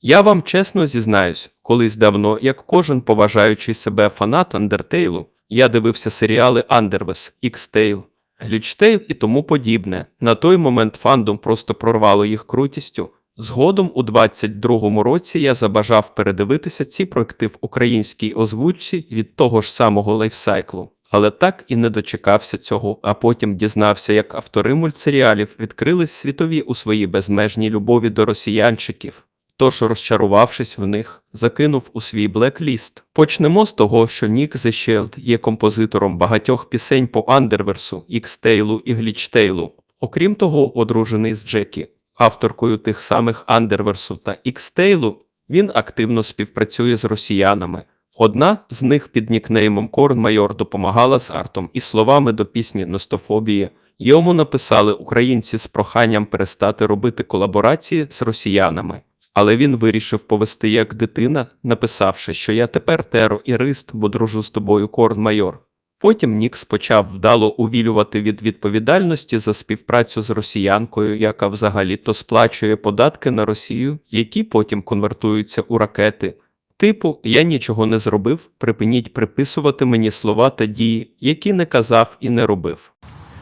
Я вам чесно зізнаюсь, колись давно, як кожен поважаючий себе фанат Андертейлу, я дивився серіали Андервес, Ікстейл, Глічтейл і тому подібне. На той момент фандом просто прорвало їх крутістю. Згодом у 22-му році я забажав передивитися ці проекти в українській озвучці від того ж самого лайфсайклу. Але так і не дочекався цього, а потім дізнався, як автори мультсеріалів відкрились світові у своїй безмежній любові до росіянчиків. Тож, розчарувавшись в них, закинув у свій блекліст. Почнемо з того, що Нік Shield є композитором багатьох пісень по Андерверсу, Ікстейлу і Глічтейлу. Окрім того, одружений з Джекі, авторкою тих самих Андерверсу та Ікстейлу, він активно співпрацює з росіянами. Одна з них під нікнеймом Корн Майор допомагала з артом і словами до пісні Ностофобії. Йому написали українці з проханням перестати робити колаборації з росіянами. Але він вирішив повести як дитина, написавши, що я тепер терорист, бо дружу з тобою Корн Майор. Потім Нікс почав вдало увілювати від відповідальності за співпрацю з росіянкою, яка взагалі-то сплачує податки на Росію, які потім конвертуються у ракети. Типу, я нічого не зробив, припиніть приписувати мені слова та дії, які не казав і не робив.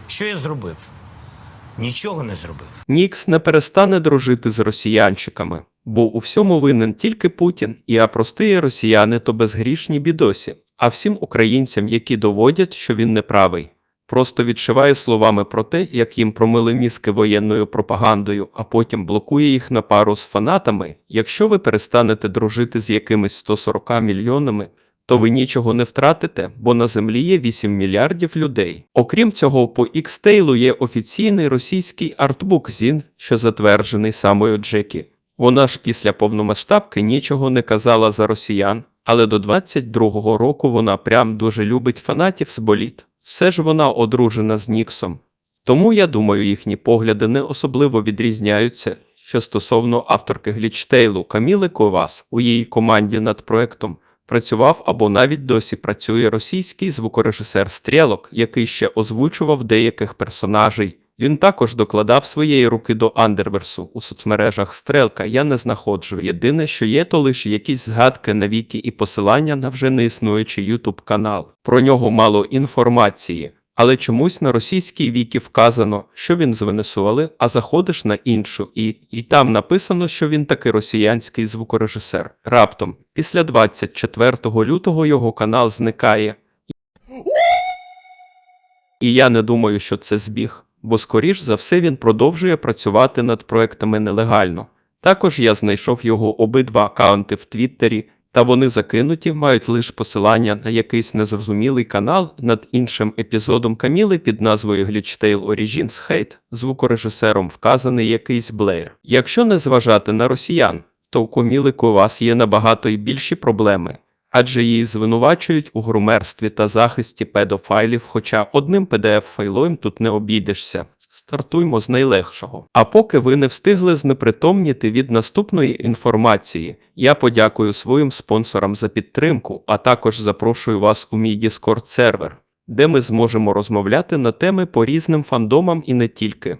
Що я зробив? Нічого не зробив. Нікс не перестане дружити з росіянчиками, бо у всьому винен тільки Путін, і а прості росіяни то безгрішні бідосі, а всім українцям, які доводять, що він неправий. Просто відшиває словами про те, як їм промили мізки воєнною пропагандою, а потім блокує їх на пару з фанатами. Якщо ви перестанете дружити з якимись 140 мільйонами, то ви нічого не втратите, бо на землі є 8 мільярдів людей. Окрім цього, по Xtail є офіційний російський артбук ЗІН, що затверджений самою Джекі. Вона ж після повномасштабки нічого не казала за росіян, але до 22-го року вона прям дуже любить фанатів з боліт. Все ж вона одружена з Ніксом. Тому я думаю, їхні погляди не особливо відрізняються. Що стосовно авторки Глічтейлу Каміли Ковас у її команді над проектом працював або навіть досі працює російський звукорежисер Стрілок, який ще озвучував деяких персонажей. Він також докладав своєї руки до Андерверсу у соцмережах Стрелка. Я не знаходжу. Єдине, що є, то лише якісь згадки на віки і посилання на вже не існуючий Ютуб канал. Про нього мало інформації. Але чомусь на російській вікі вказано, що він з Венесуели, а заходиш на іншу, і, і там написано, що він таки росіянський звукорежисер. Раптом, після 24 лютого його канал зникає. І я не думаю, що це збіг, бо скоріш за все він продовжує працювати над проектами нелегально. Також я знайшов його обидва акаунти в Твіттері, та вони закинуті, мають лише посилання на якийсь незрозумілий канал над іншим епізодом Каміли під назвою Glitchtail Origins Hate, звукорежисером вказаний якийсь Блеєр. Якщо не зважати на росіян, то у Каміли Ковас є набагато й більші проблеми. Адже її звинувачують у грумерстві та захисті педофайлів, хоча одним PDF-файлом тут не обійдешся. Стартуймо з найлегшого. А поки ви не встигли знепритомніти від наступної інформації, я подякую своїм спонсорам за підтримку, а також запрошую вас у мій Discord сервер, де ми зможемо розмовляти на теми по різним фандомам і не тільки.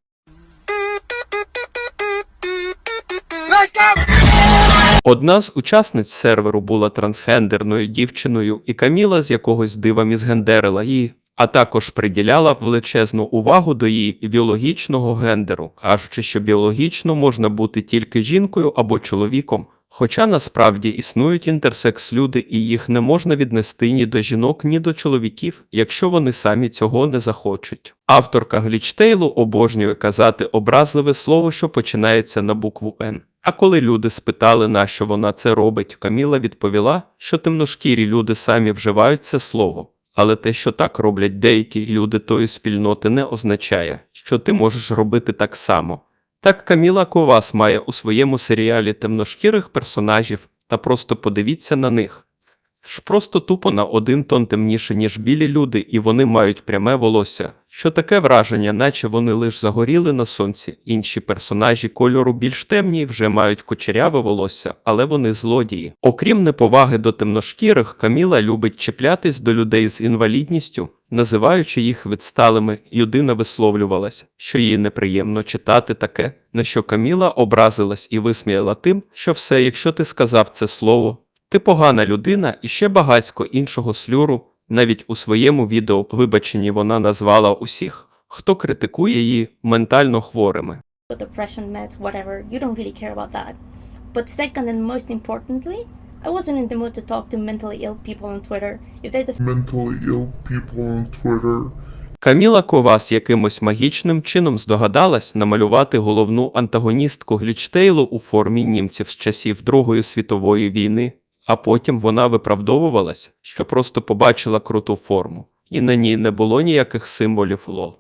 Одна з учасниць серверу була трансгендерною дівчиною, і Каміла з якогось дива мізгендерила її, а також приділяла величезну увагу до її біологічного гендеру, кажучи, що біологічно можна бути тільки жінкою або чоловіком. Хоча насправді існують інтерсекс-люди, і їх не можна віднести ні до жінок, ні до чоловіків, якщо вони самі цього не захочуть. Авторка Глічтейлу обожнює казати образливе слово, що починається на букву Н. А коли люди спитали, на що вона це робить, Каміла відповіла, що темношкірі люди самі вживають це слово. Але те, що так роблять деякі люди тої спільноти, не означає, що ти можеш робити так само. Так Каміла Ковас має у своєму серіалі темношкірих персонажів, та просто подивіться на них. Ж просто тупо на один тон темніше, ніж білі люди, і вони мають пряме волосся. Що таке враження, наче вони лиш загоріли на сонці. Інші персонажі кольору більш темні вже мають кучеряве волосся, але вони злодії. Окрім неповаги до темношкірих, Каміла любить чіплятись до людей з інвалідністю, називаючи їх відсталими. Людина висловлювалась, що їй неприємно читати таке, на що Каміла образилась і висміяла тим, що все, якщо ти сказав це слово, ти погана людина і ще багацько іншого слюру. Навіть у своєму відео вибаченні вона назвала усіх, хто критикує її ментально хворими. depression meds, whatever, you don't really care about that. But second and most importantly, I wasn't in the mood to talk to mentally ill people on Twitter. If they decide mentally ill people on Twitter. Каміла Ковас якимось магічним чином здогадалась намалювати головну антагоністку Глічтейлу у формі німців з часів Другої світової війни, а потім вона виправдовувалась, що просто побачила круту форму, і на ній не було ніяких символів лол.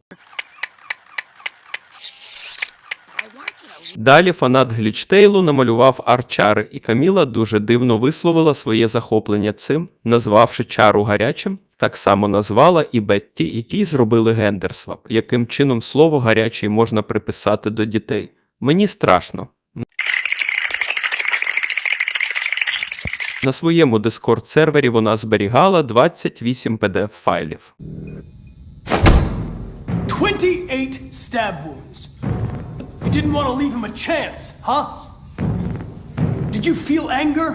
Далі фанат Глічтейлу намалював арчари, і Каміла дуже дивно висловила своє захоплення цим, назвавши чару гарячим. Так само назвала і Бетті, які зробили гендерсвап, яким чином слово гарячий можна приписати до дітей. Мені страшно. На своєму Discord сервері вона зберігала 28 pdf файлів. 28 stab wounds. You didn't want to leave him a chance, huh? Did you feel anger?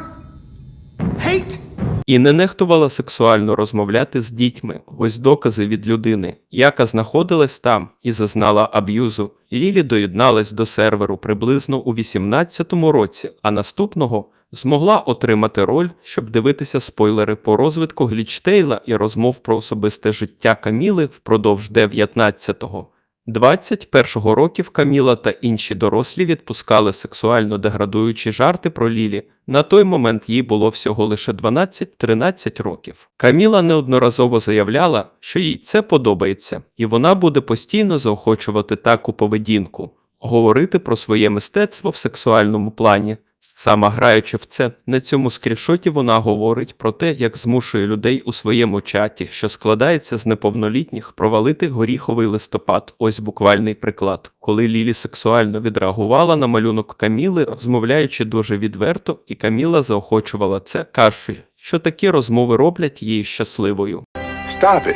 Hate? І не нехтувала сексуально розмовляти з дітьми. Ось докази від людини, яка знаходилась там і зазнала аб'юзу. Лілі доєдналась до серверу приблизно у 18-му році, а наступного змогла отримати роль, щоб дивитися спойлери по розвитку Глічтейла і розмов про особисте життя Каміли впродовж 19-го. 21-го років Каміла та інші дорослі відпускали сексуально деградуючі жарти про Лілі. На той момент їй було всього лише 12-13 років. Каміла неодноразово заявляла, що їй це подобається, і вона буде постійно заохочувати таку поведінку, говорити про своє мистецтво в сексуальному плані. Сама граючи в це, на цьому скріншоті вона говорить про те, як змушує людей у своєму чаті, що складається з неповнолітніх, провалити горіховий листопад. Ось буквальний приклад, коли Лілі сексуально відреагувала на малюнок Каміли, розмовляючи дуже відверто, і Каміла заохочувала це, кажучи, що такі розмови роблять її щасливою. Stop it.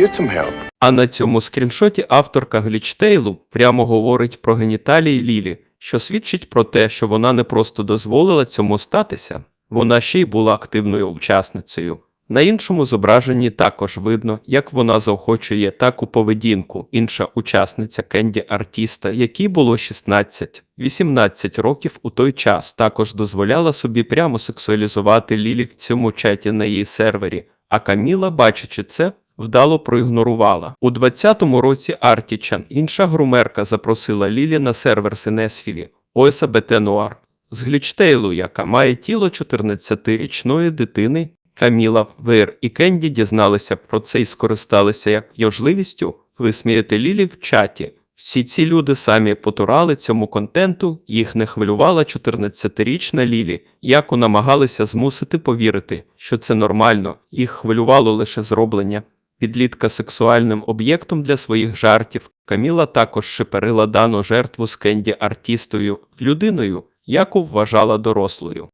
Get some help. А на цьому скріншоті авторка Глічтейлу прямо говорить про геніталії Лілі, що свідчить про те, що вона не просто дозволила цьому статися, вона ще й була активною учасницею. На іншому зображенні також видно, як вона заохочує таку поведінку. Інша учасниця Кенді Артіста, якій було 16-18 років у той час, також дозволяла собі прямо сексуалізувати Лілі в цьому чаті на її сервері. А Каміла, бачачи це, вдало проігнорувала. У 20-му році Артічан, інша грумерка, запросила Лілі на сервер Сенесфілі, ОСАБТ Нуар, з Глічтейлу, яка має тіло 14-річної дитини. Каміла, Вир і Кенді дізналися про це і скористалися як можливістю висміяти Лілі в чаті. Всі ці люди самі потурали цьому контенту, їх не хвилювала 14-річна Лілі, яку намагалися змусити повірити, що це нормально, їх хвилювало лише зроблення. Підлітка сексуальним об'єктом для своїх жартів. Каміла також шиперила дану жертву з Кенді артістою, людиною, яку вважала дорослою.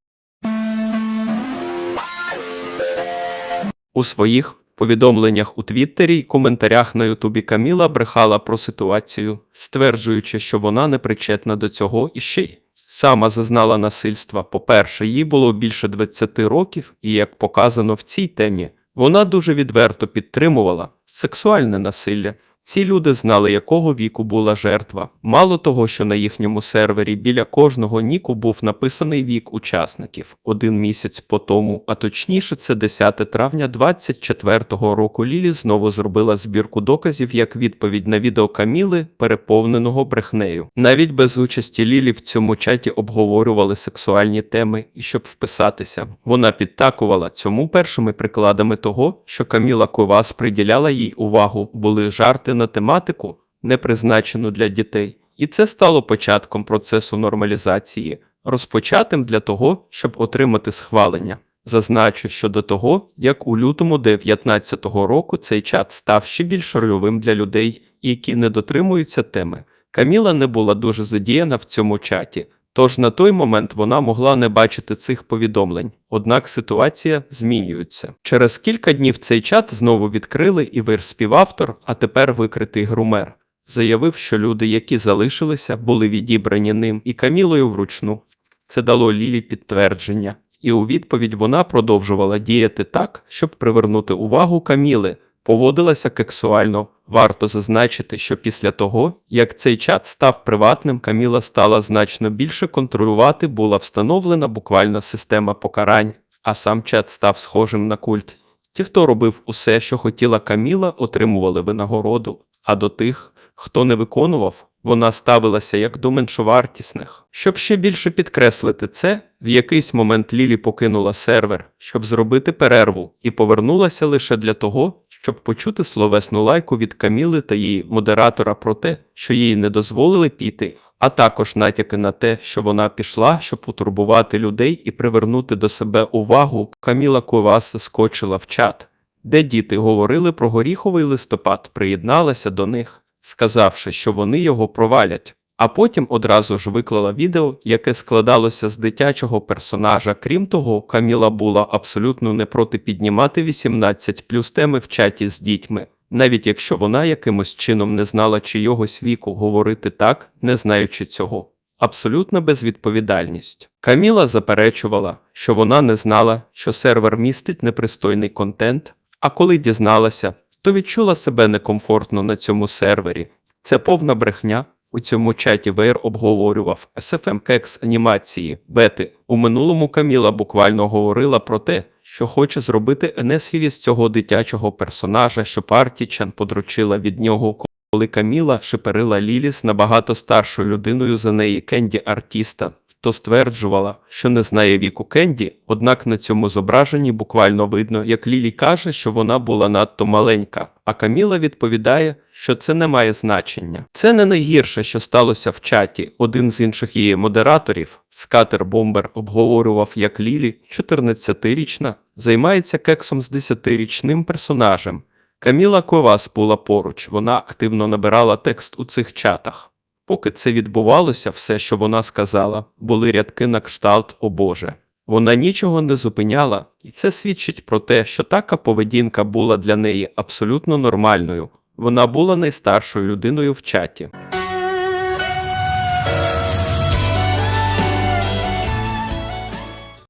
У своїх повідомленнях у Твіттері й коментарях на Ютубі Каміла брехала про ситуацію, стверджуючи, що вона не причетна до цього і ще й сама зазнала насильства. По-перше, їй було більше 20 років, і як показано в цій темі, вона дуже відверто підтримувала сексуальне насилля. Ці люди знали, якого віку була жертва. Мало того, що на їхньому сервері біля кожного ніку був написаний вік учасників один місяць по тому, а точніше, це 10 травня 24-го року. Лілі знову зробила збірку доказів як відповідь на відео Каміли, переповненого брехнею. Навіть без участі Лілі в цьому чаті обговорювали сексуальні теми, і щоб вписатися, вона підтакувала цьому першими прикладами того, що Каміла Ковас приділяла їй увагу, були жарти на тематику, не призначену для дітей, і це стало початком процесу нормалізації, розпочатим для того, щоб отримати схвалення. Зазначу, що до того, як у лютому 19-го року цей чат став ще більш рольовим для людей, які не дотримуються теми. Каміла не була дуже задіяна в цьому чаті, тож на той момент вона могла не бачити цих повідомлень. Однак ситуація змінюється. Через кілька днів цей чат знову відкрили і вир співавтор, а тепер викритий грумер. Заявив, що люди, які залишилися, були відібрані ним і Камілою вручну. Це дало Лілі підтвердження, і у відповідь вона продовжувала діяти так, щоб привернути увагу Каміли, поводилася кексуально. Варто зазначити, що після того, як цей чат став приватним, Каміла стала значно більше контролювати, була встановлена буквально система покарань, а сам чат став схожим на культ. Ті, хто робив усе, що хотіла Каміла, отримували винагороду, а до тих, хто не виконував, вона ставилася як до меншовартісних. Щоб ще більше підкреслити це, в якийсь момент Лілі покинула сервер, щоб зробити перерву, і повернулася лише для того, щоб почути словесну лайку від Каміли та її модератора про те, що їй не дозволили піти, а також натяки на те, що вона пішла, щоб потурбувати людей і привернути до себе увагу. Каміла Ковас скочила в чат, де діти говорили про горіховий листопад, приєдналася до них, сказавши, що вони його провалять. А потім одразу ж виклала відео, яке складалося з дитячого персонажа. Крім того, Каміла була абсолютно не проти піднімати 18 плюс теми в чаті з дітьми, навіть якщо вона якимось чином не знала чийогось віку говорити так, не знаючи цього. Абсолютна безвідповідальність. Каміла заперечувала, що вона не знала, що сервер містить непристойний контент, а коли дізналася, то відчула себе некомфортно на цьому сервері. Це повна брехня. У цьому чаті Вейр обговорював SFM Кекс анімації, бети. У минулому Каміла буквально говорила про те, що хоче зробити Енесхіві з цього дитячого персонажа, що Партічан подручила від нього, коли Каміла шиперила Ліліс набагато старшою людиною за неї Кенді Артіста, то стверджувала, що не знає віку Кенді, однак на цьому зображенні буквально видно, як Лілі каже, що вона була надто маленька, а Каміла відповідає, що це не має значення. Це не найгірше, що сталося в чаті. Один з інших її модераторів, Скатер Бомбер, обговорював, як Лілі, 14-річна, займається кексом з 10-річним персонажем. Каміла Ковас була поруч, вона активно набирала текст у цих чатах. Поки це відбувалося, все, що вона сказала, були рядки на кшталт «О Боже». Вона нічого не зупиняла, і це свідчить про те, що така поведінка була для неї абсолютно нормальною. Вона була найстаршою людиною в чаті.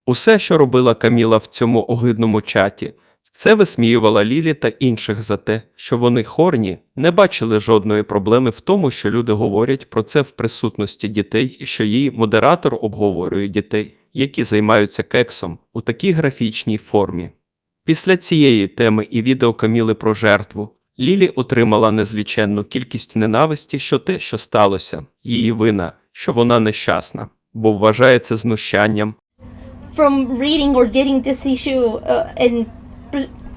Усе, що робила Каміла в цьому огидному чаті, це висміювала Лілі та інших за те, що вони хорні, не бачили жодної проблеми в тому, що люди говорять про це в присутності дітей і що її модератор обговорює дітей, які займаються кексом у такій графічній формі. Після цієї теми і відео Каміли про жертву Лілі отримала незвичайну кількість ненависті, що те, що сталося, її вина, що вона нещасна, бо вважається знущанням, From reading or getting this issue uh, and,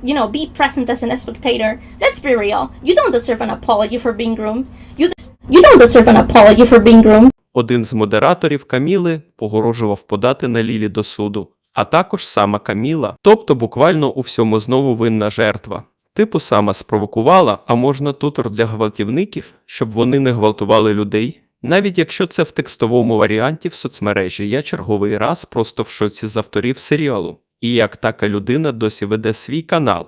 you know, be present as an spectator, let's be real. You don't deserve an apology for being groomed. You, you don't deserve an apology for being groomed. Один з модераторів Каміли погрожував подати на Лілі до суду, а також сама Каміла, тобто буквально у всьому знову винна жертва. Типу сама спровокувала, а можна тутор для гвалтівників, щоб вони не гвалтували людей. Навіть якщо це в текстовому варіанті в соцмережі, я черговий раз просто в шоці з авторів серіалу. І як така людина досі веде свій канал.